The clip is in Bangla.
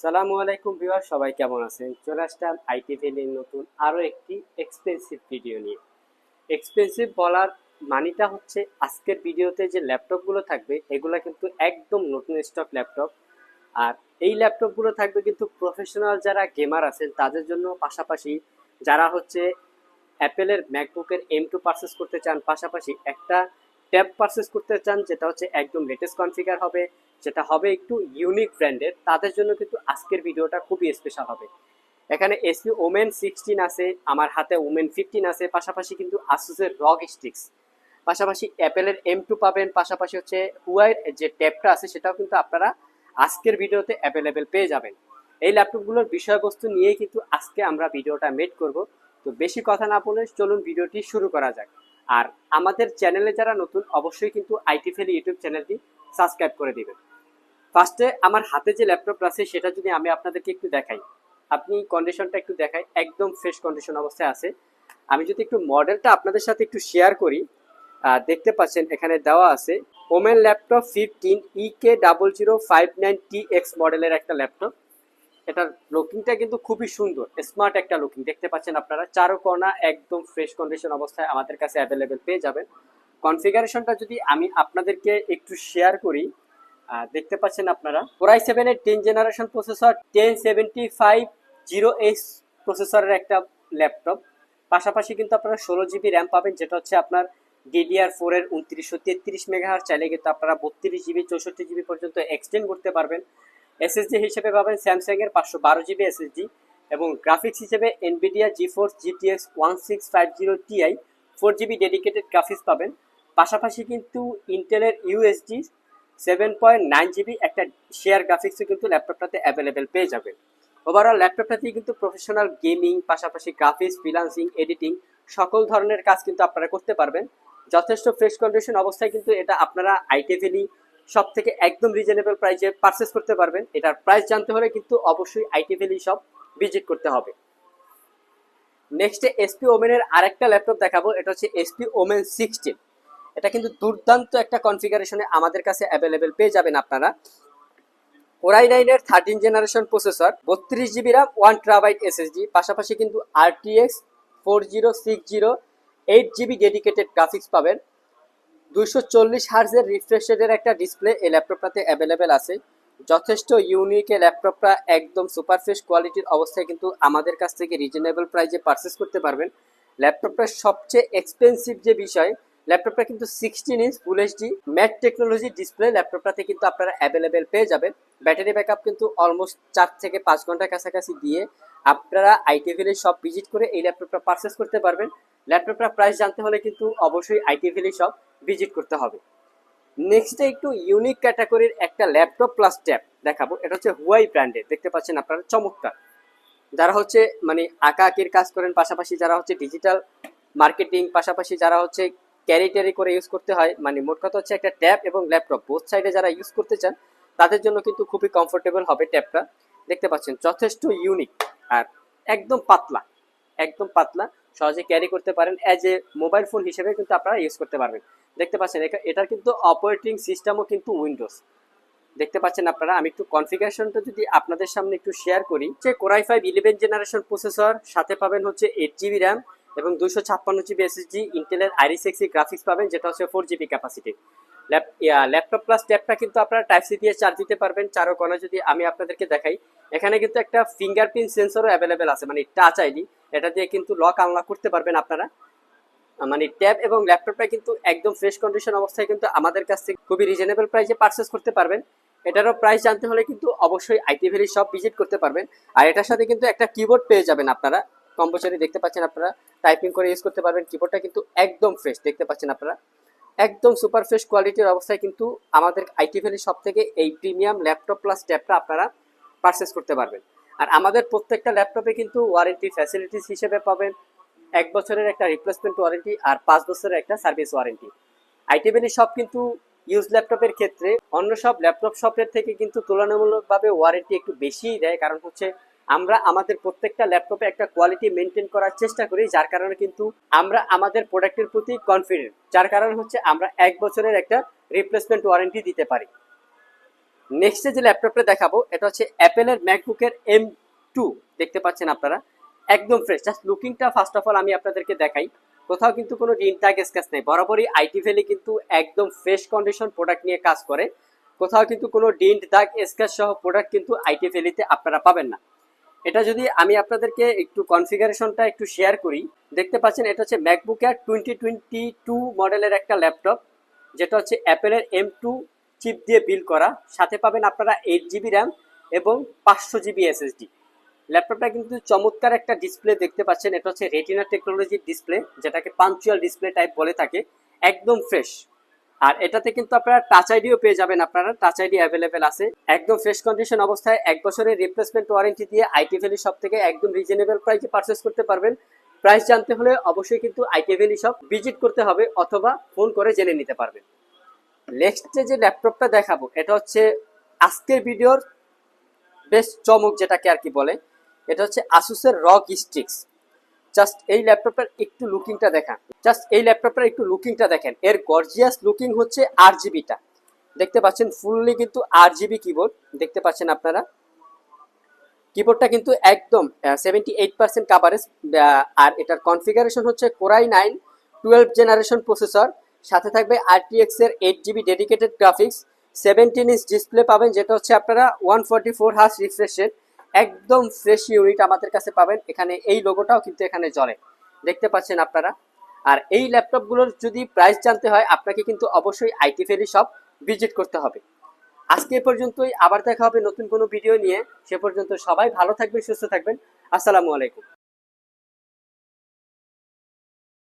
সালামু আলাইকুম ভিউয়ার সবাই কেমন আছেন? চলে আসলাম আইটি ভ্যালির নতুন আরও একটি এক্সপেন্সিভ ভিডিও নিয়ে। এক্সপেন্সিভ বলার মানিটা হচ্ছে আজকের ভিডিওতে যে ল্যাপটপগুলো থাকবে, এগুলো কিন্তু একদম নতুন স্টক ল্যাপটপ। আর এই ল্যাপটপগুলো থাকবে কিন্তু প্রফেশনাল যারা গেমার আছেন, তাদের জন্য পাশাপাশি যারা হচ্ছে অ্যাপেলের ম্যাকবুকের এম টু পারচেস করতে চান, পাশাপাশি একটা ট্যাব পারচেস করতে চান, যেটা হচ্ছে একদম লেটেস্ট কনফিগার হবে, যেটা হবে একটু ইউনিক ব্র্যান্ডের তাদের জন্য কিন্তু আজকের ভিডিওটা খুবই স্পেশাল হবে। এখানে এসপি ওমেন সিক্সটিন আছে, আমার হাতে ওমেন ফিফটিন আছে, পাশাপাশি কিন্তু আসুসের রক স্টিক্স পাশাপাশি অ্যাপেলের এম টু পাবেন, পাশাপাশি হচ্ছে হুয়াইয়ের যে ট্যাবটা আছে, সেটাও কিন্তু আপনারা আজকের ভিডিওতে অ্যাভেলেবেল পেয়ে যাবেন। এই ল্যাপটপগুলোর বিষয়বস্তু নিয়েই কিন্তু আজকে আমরা ভিডিওটা মেড করব। তো বেশি কথা না বলে চলুন ভিডিওটি শুরু করা যাক। আর আমাদের চ্যানেলে যারা নতুন, অবশ্যই কিন্তু আইটি ফেলি ইউটিউব চ্যানেলটি সাবস্ক্রাইব করে দিবেন। ফার্স্টে আমার হাতে যে ল্যাপটপ আছে, সেটা যদি আমি আপনাদেরকে একটু দেখাই। আপনি কন্ডিশনটা একটু দেখাই, একদম ফ্রেশ কন্ডিশন অবস্থায় আছে। আমি যদি একটু মডেলটা আপনাদের সাথে একটু শেয়ার করি দেখতে পাচ্ছেন এখানে দেওয়া আছে Omen laptop fifteen EK double zero five nine T X মডেলের একটা ল্যাপটপ এটার লুকিংটা কিন্তু খুবই সুন্দর স্মার্ট একটা লুকিং দেখতে পাচ্ছেন আপনারা, চারো কর্না, একদম ফ্রেশ কন্ডিশন অবস্থায় আমাদের কাছে অ্যাভেলেবেল পেয়ে যাবেন। কনফিগারেশনটা যদি আমি আপনাদেরকে একটু শেয়ার করি দেখতে পাচ্ছেন আপনারা কোরাই সেভেনের ten generation processor ten seventy five zero S প্রসেসরের একটা ল্যাপটপ পাশাপাশি কিন্তু আপনারা ষোলো জিবি র্যাম পাবেন, যেটা হচ্ছে আপনার ডিডিআর ফোর এর উনত্রিশশো তেত্রিশ মেগাহার চাইলে কিন্তু আপনারা বত্রিশ জিবি চৌষট্টি জিবি পর্যন্ত এক্সটেন্ড করতে পারবেন। এসএসডি হিসেবে পাবেন স্যামসাং এর পাঁচশো বারো জিবি এসএসডি এবং গ্রাফিক্স হিসেবে Nvidia G four GTX one six five zero Ti four GB dedicated graphics পাবেন। পাশাপাশি কিন্তু ইন্টেলের UHD seven point nine GB একটা শেয়ার গ্রাফিক্সও কিন্তু ল্যাপটপটাতে অ্যাভেলেবেল পেয়ে যাবেন। ওভারঅল ল্যাপটপটাতে কিন্তু প্রফেশনাল গেমিং পাশাপাশি গ্রাফিক্স ফ্রিলান্সিং এডিটিং সকল ধরনের কাজ কিন্তু আপনারা করতে পারবেন। যথেষ্ট ফ্রেশ কন্ডিশন অবস্থায় কিন্তু এটা আপনারা আইটেভেলি সব থেকে একদম রিজনেবল প্রাইসে পারচেস করতে পারবেন। এটার প্রাইস জানতে হলে কিন্তু অবশ্যই আইটি ভ্যালি সব ভিজিট করতে হবে। নেক্সটে এসপি ওমেনের আরেকটা ল্যাপটপ দেখাবো। এটা হচ্ছে এসপি ওমেন সিক্সটিন এটা কিন্তু দুর্দান্ত একটা কনফিগারেশনে আমাদের কাছে অ্যাভেলেবেল পেয়ে যাবেন আপনারা। কোরাই নাইনের থার্টিন জেনারেশন প্রসেসর বত্রিশ GB RAM one terabyte SSD পাশাপাশি কিন্তু RTX four zero six zero eight GB dedicated graphics পাবেন। দুইশো চল্লিশ হার্জের রিফ্রেশের একটা ডিসপ্লে এই ল্যাপটপটাতে অ্যাভেলেবেল আছে। যথেষ্ট ইউনিক এই ল্যাপটপটা একদম সুপার ফ্রেশ কোয়ালিটির অবস্থায় কিন্তু আমাদের কাছ থেকে রিজনেবল প্রাইসে পারচেস করতে পারবেন। ল্যাপটপটার সবচেয়ে এক্সপেন্সিভ যে বিষয় ল্যাপটপটা কিন্তু sixteen inch full HD matte technology display ল্যাপটপটাতে কিন্তু আপনারা অ্যাভেলেবেল পেয়ে যাবেন। ব্যাটারি ব্যাকআপ কিন্তু অলমোস্ট চার থেকে পাঁচ ঘণ্টার কাছাকাছি দিয়ে আপনারা আইটিভিলে সব ভিজিট করে এই ল্যাপটপটা পারচেস করতে পারবেন। ল্যাপটপটার প্রাইস জানতে হলে কিন্তু অবশ্যই আইটিভিলে সব ভিজিট করতে হবে। নেক্সটে একটু ইউনিক ক্যাটাগরির একটা ল্যাপটপ প্লাস ট্যাব দেখাবো। এটা হচ্ছে হুয়াই ব্র্যান্ডের দেখতে পাচ্ছেন আপনারা, চমৎকার। যারা হচ্ছে মানে আঁকা আঁকির কাজ করেন, পাশাপাশি যারা হচ্ছে ডিজিটাল মার্কেটিং পাশাপাশি যারা হচ্ছে ক্যারি ট্যারি করে ইউজ করতে হয় মানে মোট কথা হচ্ছে একটা ট্যাব এবং ল্যাপটপ বোথ সাইডে যারা ইউজ করতে চান, তাদের জন্য কিন্তু খুবই কমফোর্টেবল হবে ট্যাবটা দেখতে পাচ্ছেন, যথেষ্ট ইউনিক আর একদম পাতলা একদম পাতলা। সহজে ক্যারি করতে পারেন অ্যাজ এ মোবাইল ফোন হিসেবে কিন্তু আপনারা ইউজ করতে পারবেন। দেখতে পাচ্ছেন এটা- এটার কিন্তু অপারেটিং সিস্টেমও কিন্তু উইন্ডোজ দেখতে পাচ্ছেন আপনারা, আমি একটু কনফিগারেশনটা যদি আপনাদের সামনে একটু শেয়ার করি। যে core i five eleven generation processor সাথে পাবেন হচ্ছে এইট জিবি র্যাম এবং দুশো ছাপ্পান্ন জিবি এসএসডি ইন্টেলের আইরিস এক্সি গ্রাফিক্স পাবেন, যেটা হচ্ছে four GB capacity laptop plus ট্যাবটা কিন্তু আপনারা টাইপ সি দিয়ে চার্জ দিতে পারবেন। চারো কোনা যদি আমি আপনাদেরকে দেখাই, এখানে কিন্তু একটা ফিঙ্গারপ্রিন্ট অ্যাভেলেবেল আছে মানে টাচ আইডি এটা দিয়ে কিন্তু লক আনলক করতে পারবেন আপনারা। মানে ট্যাব এবং ল্যাপটপটা কিন্তু একদম ফ্রেশ কন্ডিশন অবস্থায় কিন্তু আমাদের কাছ থেকে খুবই রিজনেবল প্রাইসে পারচেস করতে পারবেন। এটারও প্রাইস জানতে হলে কিন্তু অবশ্যই আইটি ভ্যালি সব ভিজিট করতে পারবেন। আর এটার সাথে কিন্তু একটা কিবোর্ড পেয়ে যাবেন আপনারা। কম্পালসারি দেখতে পাচ্ছেন আপনারা। টাইপিং করে ইউজ করতে পারবেন। কিবোর্ডটা কিন্তু একদম ফ্রেশ দেখতে পাচ্ছেন আপনারা। একদম সুপার ফ্রেশ কোয়ালিটির অবস্থায় কিন্তু আমাদের আইটি ভ্যালি সব থেকে এই প্রিমিয়াম ল্যাপটপ প্লাস ট্যাবটা আপনারা পারচেস করতে পারবেন। আর আমাদের প্রত্যেকটা ল্যাপটপে কিন্তু ওয়ারেন্টি ফ্যাসিলিটিস হিসেবে পাবেন, এক বছরের একটা রিপ্লেসমেন্ট ওয়ারেন্টি আর পাঁচ বছরের একটা সার্ভিস ওয়ারেন্টি আইটিভেলি সব কিন্তু ইউজ ল্যাপটপের ক্ষেত্রে অন্য সব ল্যাপটপ শপের থেকে কিন্তু তুলনামূলকভাবে ওয়ারেন্টি একটু বেশিই দেয়, কারণ হচ্ছে আমরা আমাদের প্রত্যেকটা ল্যাপটপে একটা কোয়ালিটি মেনটেন করার চেষ্টা করি, যার কারণে কিন্তু আমরা আমাদের প্রোডাক্টের প্রতি কনফিডেন্ট যার কারণে হচ্ছে আমরা এক বছরের একটা রিপ্লেসমেন্ট ওয়ারেন্টি দিতে পারি। নেক্সটে যে ল্যাপটপটা দেখাবো, এটা হচ্ছে অ্যাপেলের ম্যাকবুকের এম টু দেখতে পাচ্ছেন আপনারা? একদম ফ্রেশ জাস্ট লুকিংটা ফার্স্ট অফ অল আমি আপনাদেরকে দেখাই। কোথাও কিন্তু কোনো ডিন ট্যাগ স্ক্যাচ নেই। বরাবরই আইটি ভ্যালি কিন্তু একদম ফ্রেশ কন্ডিশন প্রোডাক্ট নিয়ে কাজ করে। কোথাও কিন্তু কোনো ডিন্ট দাগ স্ক্যাচ সহ প্রোডাক্ট কিন্তু আইটি ভ্যালিতে আপনারা পাবেন না। এটা যদি আমি আপনাদেরকে একটু কনফিগারেশনটা একটু শেয়ার করি, দেখতে পাচ্ছেন এটা হচ্ছে MacBook Air twenty twenty two মডেলের একটা ল্যাপটপ যেটা হচ্ছে অ্যাপেলের এম টু চিপ দিয়ে বিল করা। সাথে পাবেন আপনারা এইট জিবি র্যাম এবং পাঁচশো জিবি এসএসডি ল্যাপটপটা কিন্তু চমৎকার একটা ডিসপ্লে দেখতে পাচ্ছেন। এটা হচ্ছে রেটিনা টেকনোলজির ডিসপ্লে যেটাকে পাঞ্চুয়াল ডিসপ্লে টাইপ বলে থাকে। একদম ফ্রেশ আর এটাতে কিন্তু আপনারা টাচ আইডিও পেয়ে যাবেন, আপনারা টাচ আইডি অ্যাভেলেবেল আছে। একদম ফ্রেশ কন্ডিশন অবস্থায় এক বছরের রিপ্লেসমেন্ট ওয়ারেন্টি দিয়ে আইটি ভ্যালি শপ থেকে একদম রিজনেবল প্রাইসে পারচেস করতে পারবেন। প্রাইস জানতে হলে অবশ্যই কিন্তু আইটি ভ্যালি শপ ভিজিট করতে হবে অথবা ফোন করে জেনে নিতে পারবেন। নেক্সটে যে ল্যাপটপটা দেখাবো, এটা হচ্ছে আজকের ভিডিওর বেশ চমক যেটাকে আর কি বলে, এটা হচ্ছে আসুসের রক স্টিক্স জাস্ট এই ল্যাপটপটার একটু লুকিংটা দেখান। জাস্ট এই ল্যাপটপটার একটু লুকিংটা দেখেন। এর গর্জিয়াস লুকিং হচ্ছে আর জিবিটা দেখতে পাচ্ছেন ফুললি কিন্তু আর জিবি কিবোর্ড দেখতে পাচ্ছেন আপনারা? কিবোর্ডটা কিন্তু একদম সেভেন্টি এইট পার্সেন্ট কাভারেজ আর এটার কনফিগারেশন হচ্ছে core i nine twelve generation processor সাথে থাকবে আর আরটিএক্স এর eight GB dedicated graphics seventeen inch display পাবেন, যেটা হচ্ছে আপনারা ওয়ান ফর্টি ফোর হার্স রিফ্রেশের একদম ফ্রেশ ইউনিট আমাদের কাছে পাবেন। এখানে এই লোগোটাও কিন্তু এখানে জ্বলে। দেখতে পাচ্ছেন আপনারা? আর এই ল্যাপটপগুলোর যদি প্রাইস জানতে হয়, আপনাকে কিন্তু অবশ্যই আইটি ফেরি সব ভিজিট করতে হবে। আজকে এ পর্যন্তই। আবার দেখা হবে নতুন কোনো ভিডিও নিয়ে। সে পর্যন্ত সবাই ভালো থাকবেন, সুস্থ থাকবেন। আসসালামু আলাইকুম।